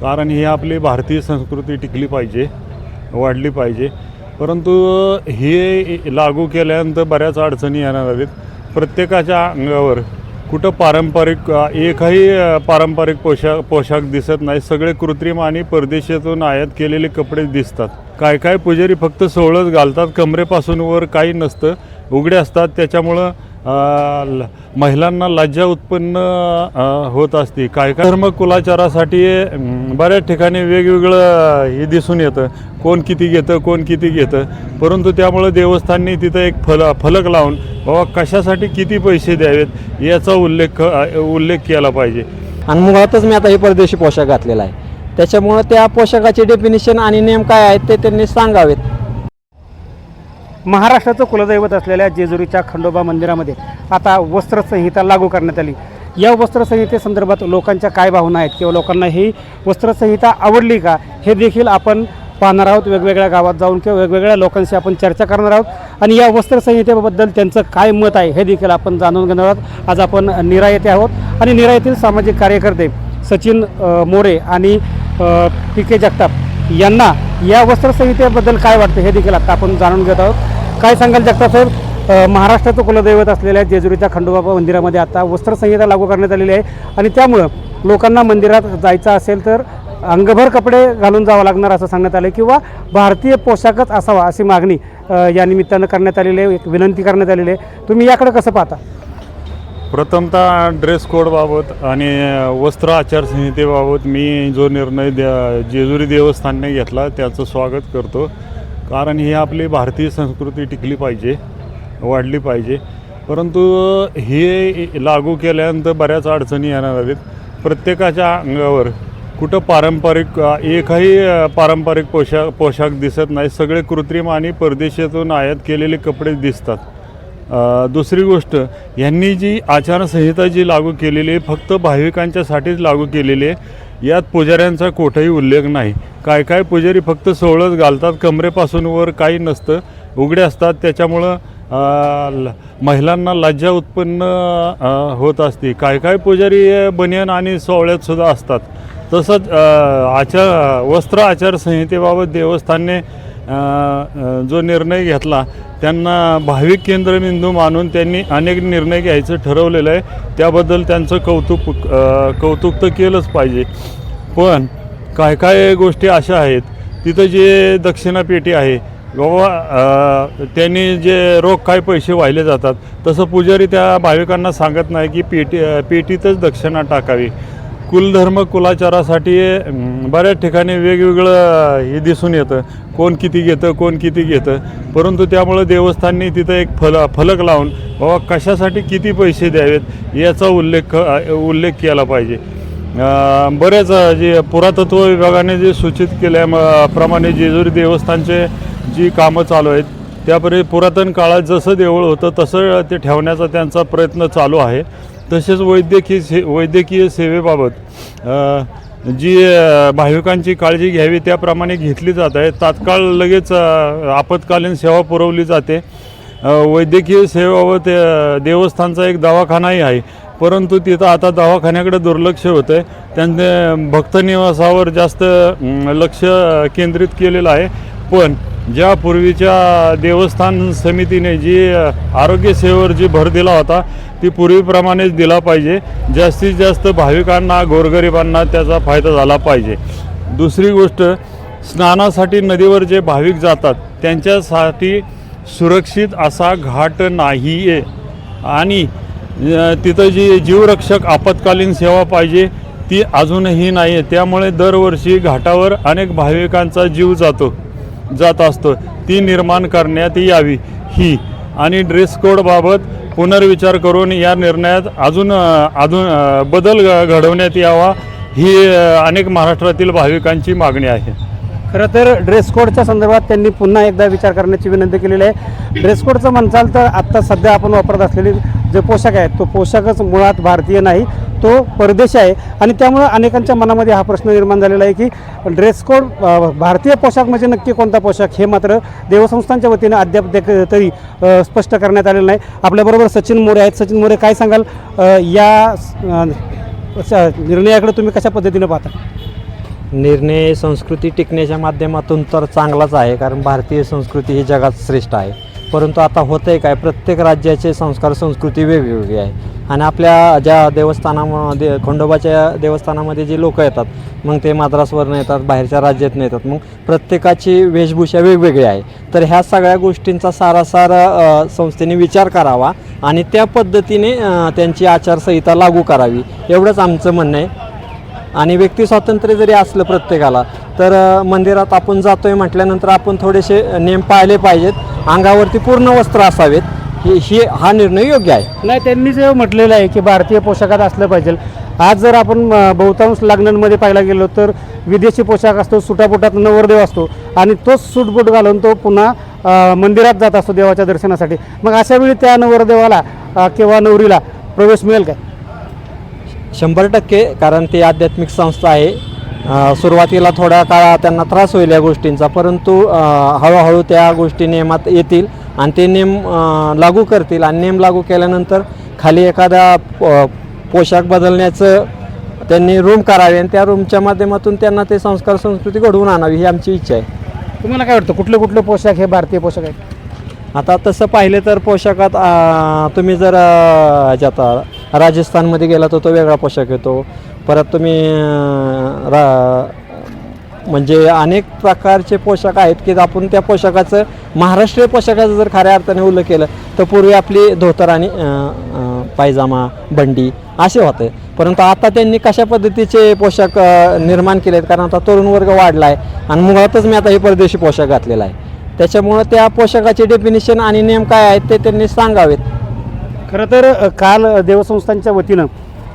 कारण ही आपली भारतीय संस्कृती टिकली पाहिजे वाढली पाहिजे. परंतु हे लागू केल्यानंतर बऱ्याच अडचणी येणार आहेत. प्रत्येकाच्या अंगावर कुठं पारंपरिक एकही पारंपरिक पोशाख पोशाख दिसत नाही. सगळे कृत्रिम आणि परदेशातून आयात केलेले कपडे दिसतात. काय काय पुजारी फक्त सोळच घालतात. कमरेपासून वर काही नसतं. उघडे असतात. त्याच्यामुळं ल- महिलांना लज्जा उत्पन्न होत असते. काय काय धर्म कुलाचारासाठी बऱ्याच ठिकाणी वेगवेगळं हे दिसून येतं. कोण किती घेतं कोण किती घेतं. परंतु त्यामुळं देवस्थाननी तिथं एक फल फलक लावून बाबा कशासाठी किती पैसे द्यावेत? याचा उल्लेख उल्लेख केला पाहिजे. आणि मुळातच मी आता हे परदेशी पोशाख घातलेला आहे. त्याच्यामुळं त्या पोशाखाचे डेफिनेशन आणि नेम काय आहेत ते त्यांनी सांगावेत. महाराष्ट्राचं कुलदैवत असलेल्या जेजुरीच्या खंडोबा मंदिरामध्ये आता वस्त्रसंहिता लागू करण्यात आली. या वस्त्रसंहितेसंदर्भात लोकांच्या काय भावना आहेत किंवा लोकांना ही वस्त्रसंहिता आवडली का हे देखील आपण पाहणार आहोत. वेगवेगळ्या गावात जाऊन किंवा वेगवेगळ्या लोकांशी आपण चर्चा करणार आहोत. आणि या वस्त्रसंहितेबद्दल त्यांचं काय मत आहे हे देखील आपण जाणून घेणार आहोत. आज आपण निरा येथे आहोत. आणि निरा येथील सामाजिक कार्यकर्ते सचिन मोरे आणि पी के जगताप यांना या वस्त्रसंहितेबद्दल काय वाटतं हे देखील आता आपण जाणून घेत आहोत. काय सांगाल जगताप साहेब? महाराष्ट्राचं कुलदैवत असलेल्या जेजुरीच्या खंडोबा मंदिरामध्ये आता वस्त्रसंहिता लागू करण्यात आलेली आहे. आणि त्यामुळं लोकांना मंदिरात जायचं असेल तर अंगभर कपडे घालून जावं लागणार असं सांगण्यात आलं किंवा भारतीय पोशाखच असावा अशी मागणी या निमित्तानं करण्यात आलेली आहे. एक विनंती करण्यात आलेली आहे. तुम्ही याकडे कसं पाहता? प्रथमतः ड्रेस कोडबाबत आणि वस्त्र आचारसंहितेबाबत मी जो निर्णय द्या जेजुरी देवस्थानने घेतला त्याचं स्वागत करतो. कारण ही आपली भारतीय संस्कृती टिकली पाहिजे. वाढली पाहिजे. परंतु हे लागू केल्यानंतर बऱ्याच अडचणी येणार आहेत. प्रत्येकाच्या अंगावर कुठं पारंपरिक एकही पारंपरिक पोशाख पोशाख दिसत नाही. सगळे कृत्रिम आणि परदेशातून आयात केलेले कपडे दिसतात. दुसरी गोष्ट यांनी जी आचारसंहिता जी लागू केलेली आहे फक्त भाविकांच्यासाठीच लागू केलेली आहे यात पुजाऱ्यांचा कोठेही उल्लेख नाही. काय काय पुजारी फक्त सोळच घालतात कमरेपासून वर काही नसतं. उघडे असतात त्याच्यामुळं महिलांना लज्जा उत्पन्न होत असते. काय काय पुजारी बनियन आणि सोहळ्यातसुद्धा असतात. तसंच आचार वस्त्र आचारसंहितेबाबत देवस्थानने जो निर्णय घेतला त्यांना भाविक केंद्रबिंदू मानून त्यांनी अनेक निर्णय घ्यायचं ठरवलेलं आहे. त्याबद्दल त्यांचं कौतुक कौतुक तर केलंच पाहिजे. पण काय काय गोष्टी अशा आहेत. तिथं जे दक्षिणापेटी आहे बाबा त्यांनी जे रोख काय पैसे वाहिले जातात तसं पुजारी त्या भाविकांना सांगत नाही की पेटी पेटीतच दक्षिणा टाकावी. कुलधर्म कुलाचारासाठी बऱ्याच ठिकाणी वेगवेगळं हे दिसून येतं. कोण किती घेतं कोण किती घेतं. परंतु त्यामुळं देवस्थाननी तिथं एक फल फलक लावून बाबा कशासाठी किती पैसे द्यावेत याचा उल्लेख उल्लेख केला पाहिजे. बरेच जे पुरातत्व विभागाने जे सूचित केल्याप्रमाणे जेजुरी देवस्थानचे जी कामं चालू आहेत त्यापरी पुरातन काळात जसं देऊळ होतं तसं ते ठेवण्याचा त्यांचा प्रयत्न चालू आहे. तसेच वैद्यकीय से वैद्यकीय सेवेबाबत जी भाविकांची काळजी घ्यावी त्याप्रमाणे घेतली जात आहे. तात्काळ लगेच आपत्कालीन सेवा पुरवली जाते. वैद्यकीय सेवेबाबत देवस्थानचा एक दवाखानाही आहे. परंतु तिथं आता दवाखान्याकडे दुर्लक्ष होतं आहे त्यांनी भक्तनिवासावर जास्त लक्ष केंद्रित केलेलं आहे. पण ज्या पूर्वीच्या देवस्थान समितीने जी आरोग्यसेवेवर जी भर दिला होता ती पूर्वीप्रमाणेच दिला पाहिजे. जास्तीत जास्त भाविकांना गोरगरिबांना त्याचा फायदा झाला पाहिजे. दुसरी गोष्ट स्नानासाठी नदीवर जे भाविक जातात त्यांच्यासाठी सुरक्षित असा घाट नाही आहे आणि तिथं जी जीवरक्षक आपत्कालीन सेवा पाहिजे ती अजूनही नाही आहे त्यामुळे दरवर्षी घाटावर अनेक भाविकांचा जीव जातो. जात असतो ती निर्माण करण्यात यावी ही. आणि ड्रेस कोडबाबत पुनर्विचार करून या निर्णयात अजून अजून बदल घ- घडवण्यात यावा ही अनेक महाराष्ट्रातील भाविकांची मागणी आहे. खरं तर ड्रेस कोडच्या संदर्भात त्यांनी पुन्हा एकदा विचार करण्याची विनंती केलेली आहे. ड्रेस कोडचं म्हणसाल तर आत्ता सध्या आपण वापरत असलेली जे पोशाख आहे तो पोशाखच मुळात भारतीय नाही. तो परदेशी आहे. आणि त्यामुळं अनेकांच्या मनामध्ये हा प्रश्न निर्माण झालेला आहे की ड्रेस कोड भारतीय पोशाख म्हणजे नक्की कोणता पोशाख? हे मात्र देवसंस्थांच्या वतीनं अद्याप देख तरी स्पष्ट करण्यात आलेलं नाही. आपल्याबरोबर सचिन मोरे आहेत. सचिन मोरे काय सांगाल? या निर्णयाकडे तुम्ही कशा पद्धतीनं पाहता? निर्णय संस्कृती टिकण्याच्या माध्यमातून तर चांगलाच आहे कारण भारतीय संस्कृती ही जगात श्रेष्ठ आहे. परंतु आता होतं आहे काय? प्रत्येक राज्याचे संस्कार संस्कृती वेगवेगळी आहे. आणि आपल्या ज्या देवस्थानामध्ये खंडोबाच्या देवस्थानामध्ये जे लोक येतात मग ते माद्रासवरनं येतात बाहेरच्या राज्यातनं येतात. मग प्रत्येकाची वेशभूषा वेगवेगळी आहे. तर ह्या सगळ्या गोष्टींचा सारासार संस्थेने विचार करावा आणि त्या पद्धतीने त्यांची आचारसंहिता लागू करावी. एवढंच आमचं म्हणणं आहे. आणि व्यक्ती स्वातंत्र्य जरी असलं प्रत्येकाला तर मंदिरात आपण जातोय म्हटल्यानंतर आपण थोडेसे नियम पाळले पाहिजेत. अंगावरती पूर्ण वस्त्र असावेत. ही ही हा निर्णय योग्य आहे. नाही त्यांनी जे म्हटलेलं आहे की भारतीय पोशाखात असलं पाहिजे. आज जर आपण अ, बहुतांश लग्नांमध्ये पाहायला गेलो तर विदेशी पोशाख असतो सुटापुटात नवरदेव असतो आणि तोच सूटबूट घालून तो पुन्हा अ, मंदिरात जात असतो देवाच्या दर्शनासाठी. मग अशा वेळी त्या नवरदेवाला अ, किंवा नवरीला प्रवेश मिळेल काय? शंभर टक्के कारण ती आध्यात्मिक संस्था आहे. सुरुवातीला थोड्या काळा त्यांना त्रास होईल या गोष्टींचा परंतु हळूहळू त्या गोष्टी नियमात येतील आणि ते नियम लागू करतील. आणि नियम लागू केल्यानंतर खाली एखादा पोशाख बदलण्याचं त्यांनी रूम करावे आणि त्या रूमच्या माध्यमातून त्यांना ते संस्कार संस्कृती घडवून आणावी ही आमची इच्छा आहे. तुम्हाला काय वाटतं कुठले कुठले पोशाख हे भारतीय पोशाख आहेत? आता तसं पाहिलं तर पोशाखात तुम्ही जर ह्याच्यात राजस्थानमध्ये गेला तर तो वेगळा पोशाख येतो. परत तुम्ही रा म्हणजे अनेक प्रकारचे पोशाख आहेत की आपण त्या पोशाखाचं महाराष्ट्रीय पोशाखाचं जर खऱ्या अर्थाने उल्लेख केलं तर पूर्वी आपली धोतर आणि पायजामा बंडी असे होते. परंतु आता त्यांनी कशा पद्धतीचे पोशाख निर्माण केले आहेत कारण आता तरुण वर्ग वाढला आहे आणि मुळातच मी आता हे परदेशी पोशाख घातलेला आहे. त्याच्यामुळं त्या पोशाखाचे डेफिनेशन आणि नियम काय आहेत ते त्यांनी सांगावेत. खरं तर काल देवसंस्थांच्या वतीनं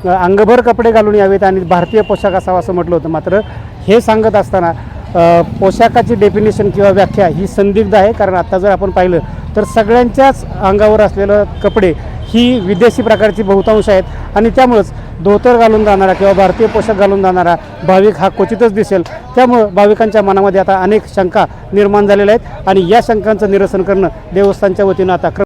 अंगभर कपडे घालून यावेत आणि भारतीय पोशाख असावा असं म्हटलं होतं. मात्र हे सांगत असताना पोशाखाची डेफिनेशन किंवा व्याख्या ही संदिग्ध आहे. कारण आत्ता जर आपण पाहिलं तर सगळ्यांच्याच अंगावर असलेलं कपडे ही विदेशी प्रकारची बहुतांश आहेत. आणि त्यामुळंच धोतर घालून जाणारा किंवा भारतीय पोशाख घालून जाणारा भाविक हा क्वचितच दिसेल. त्यामुळं भाविकांच्या मनामध्ये आता अनेक शंका निर्माण झालेल्या आहेत. आणि या शंकांचं निरसन करणं देवस्थानच्या वतीनं आता